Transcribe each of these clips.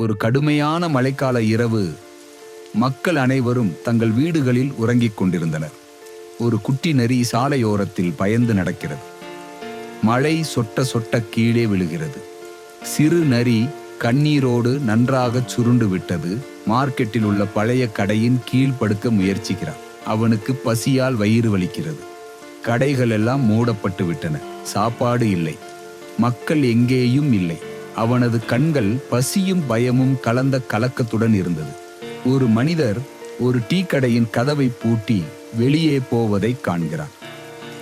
ஒரு கடுமையான மழைக்கால இரவு மக்கள் அனைவரும் தங்கள் வீடுகளில் உறங்கிக் கொண்டிருந்தனர். ஒரு குட்டி நரி சாலையோரத்தில் பயந்து நடக்கிறது. மழை சொட்ட சொட்ட கீழே விழுகிறது. சிறு நரி கண்ணீரோடு நன்றாகச் சுருண்டு விட்டது. மார்க்கெட்டில் உள்ள பழைய கடையின் கீழ் படுக்க முயற்சிக்கிறான். அவனுக்கு பசியால் வயிறு வலிக்கிறது. கடைகள் எல்லாம் மூடப்பட்டு விட்டன. சாப்பாடு இல்லை. மக்கள் எங்கேயும் இல்லை. அவனது கண்கள் பசியும் பயமும் கலந்த கலக்கத்துடன் இருந்தது. ஒரு மனிதர் ஒரு டீ கடையின் கதவை பூட்டி வெளியே போவதை காண்கிறான்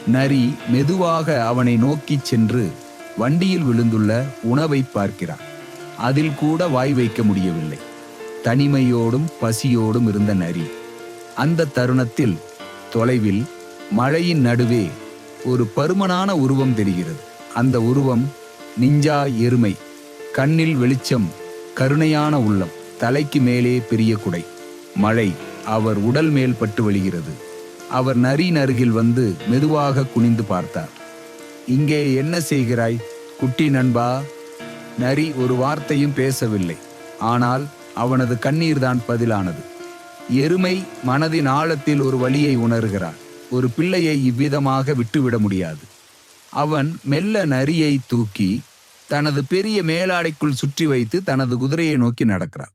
நரி மெதுவாக அவனை நோக்கிச் சென்று வண்டியில் விழுந்துள்ள உணவை பார்க்கிறான் அதில் கூட வாய் வைக்க முடியவில்லை. தனிமையோடும் பசியோடும் இருந்த நரி அந்த தருணத்தில் தொலைவில் மழையின் நடுவே ஒரு பருமனான உருவம் தெரிகிறது. அந்த உருவம் நிஞ்சா எருமை. கண்ணில் வெளிச்சம் கருணையான உள்ளம் தலைக்கு மேலே பெரிய குடை. மழை அவர் உடல் மேல் பட்டு வழிகிறது அவர் நரியின் அருகில் வந்து மெதுவாக குனிந்து பார்த்தார். இங்கே என்ன செய்கிறாய் குட்டி நண்பா? நரி ஒரு வார்த்தையும் பேசவில்லை. ஆனால் அவனது கண்ணீர்தான் பதிலானது. எருமை மனதின் ஆழத்தில் ஒரு வழியை உணர்கிறான் ஒரு பிள்ளையை இவ்விதமாக விட்டுவிட முடியாது. அவன் மெல்ல நரியை தூக்கி தனது பெரிய மேலாடைக்குள் சுற்றி வைத்து தனது குதிரையை நோக்கி நடக்கிறான்